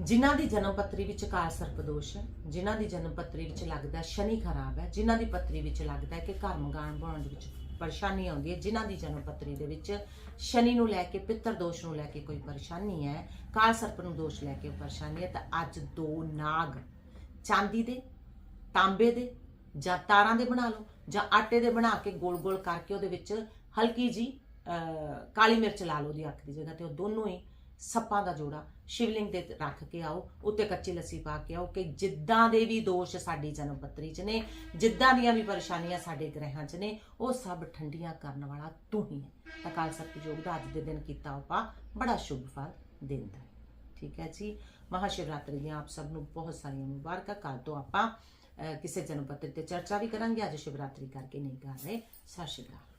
ਜਿਨ੍ਹਾਂ ਦੀ ਜਨਮ ਪੱਤਰੀ ਵਿੱਚ ਕਾਲ ਸਰਪ ਦੋਸ਼ ਹੈ, ਜਿਨ੍ਹਾਂ ਦੀ ਜਨਮ ਪੱਤਰੀ ਵਿੱਚ ਲੱਗਦਾ ਸ਼ਨੀ ਖਰਾਬ ਹੈ, ਜਿਨ੍ਹਾਂ ਦੀ ਪੱਤਰੀ ਵਿੱਚ ਲੱਗਦਾ ਕਿ ਘਰ ਮਕਾਨ ਬਣਾਉਣ ਦੇ ਵਿੱਚ ਪਰੇਸ਼ਾਨੀ ਆਉਂਦੀ ਹੈ, ਜਿਨ੍ਹਾਂ ਦੀ ਜਨਮ ਪੱਤਰੀ ਦੇ ਵਿੱਚ ਸ਼ਨੀ ਨੂੰ ਲੈ ਕੇ ਪਿੱਤਰ ਦੋਸ਼ ਨੂੰ ਲੈ ਕੇ ਕੋਈ ਪਰੇਸ਼ਾਨੀ ਹੈ ਕਾਲ ਸਰਪ ਨੂੰ ਦੋਸ਼ ਲੈ ਕੇ ਪਰੇਸ਼ਾਨੀ ਹੈ, ਤਾਂ ਅੱਜ ਦੋ ਨਾਗ ਚਾਂਦੀ ਦੇ, ਤਾਂਬੇ ਦੇ ਜਾਂ ਤਾਰਾਂ ਦੇ ਬਣਾ ਲਓ ਜਾਂ ਆਟੇ ਦੇ ਬਣਾ ਕੇ ਗੋਲ-ਗੋਲ ਕਰਕੇ ਉਹਦੇ ਵਿੱਚ ਹਲਕੀ ਜੀ ਕਾਲੀ ਮਿਰਚ ਲਾ ਲਓ ਉਹਦੀ ਅੱਖ ਦੀ ਜਗ੍ਹਾ ਤੇ, ਉਹ ਦੋਨੋਂ ਹੀ ਸੱਪਾਂ ਦਾ ਜੋੜਾ ਸ਼ਿਵਲਿੰਗ ਦੇ ਰੱਖ ਕੇ ਆਓ, ਉੱਤੇ ਕੱਚੀ ਲੱਸੀ ਪਾ ਕੇ ਆਓ ਕਿ ਜਿੱਦਾਂ ਦੇ ਵੀ ਦੋਸ਼ ਸਾਡੀ ਜਨਮ ਪੱਤਰੀ 'ਚ ਨੇ, ਜਿੱਦਾਂ ਦੀਆਂ ਵੀ ਪਰੇਸ਼ਾਨੀਆਂ ਸਾਡੇ ਗ੍ਰਹਿਾਂ 'ਚ ਨੇ, ਉਹ ਸਭ ਠੰਡੀਆਂ ਕਰਨ ਵਾਲਾ ਤੂੰ ਹੀ ਹੈ। ਤਾਂ ਕਾਲ ਸ਼ਕਤੀ ਯੋਗ ਦਾ ਅੱਜ ਦੇ ਦਿਨ ਕੀਤਾ ਉਪਾ ਬੜਾ ਸ਼ੁਭ ਫਲ ਦਿੰਦਾ ਹੈ ਠੀਕ ਹੈ ਜੀ? ਮਹਾਸ਼ਿਵਰਾਤਰੀ ਦੀਆਂ ਆਪ ਸਭ ਨੂੰ ਬਹੁਤ ਸਾਰੀਆਂ ਮੁਬਾਰਕਾਂ। ਕੱਲ ਤੋਂ ਆਪਾਂ ਕਿਸੇ ਜਨਮ ਪੱਤਰੀ ਤੇ ਚਰਚਾ ਵੀ ਕਰਾਂਗੇ। ਅੱਜ ਸ਼ਿਵਰਾਤਰੀ ਕਰਕੇ ਨਹੀਂ ਕਰ ਰਹੇ। ਸਤਿ ਸ਼੍ਰੀ ਅਕਾਲ।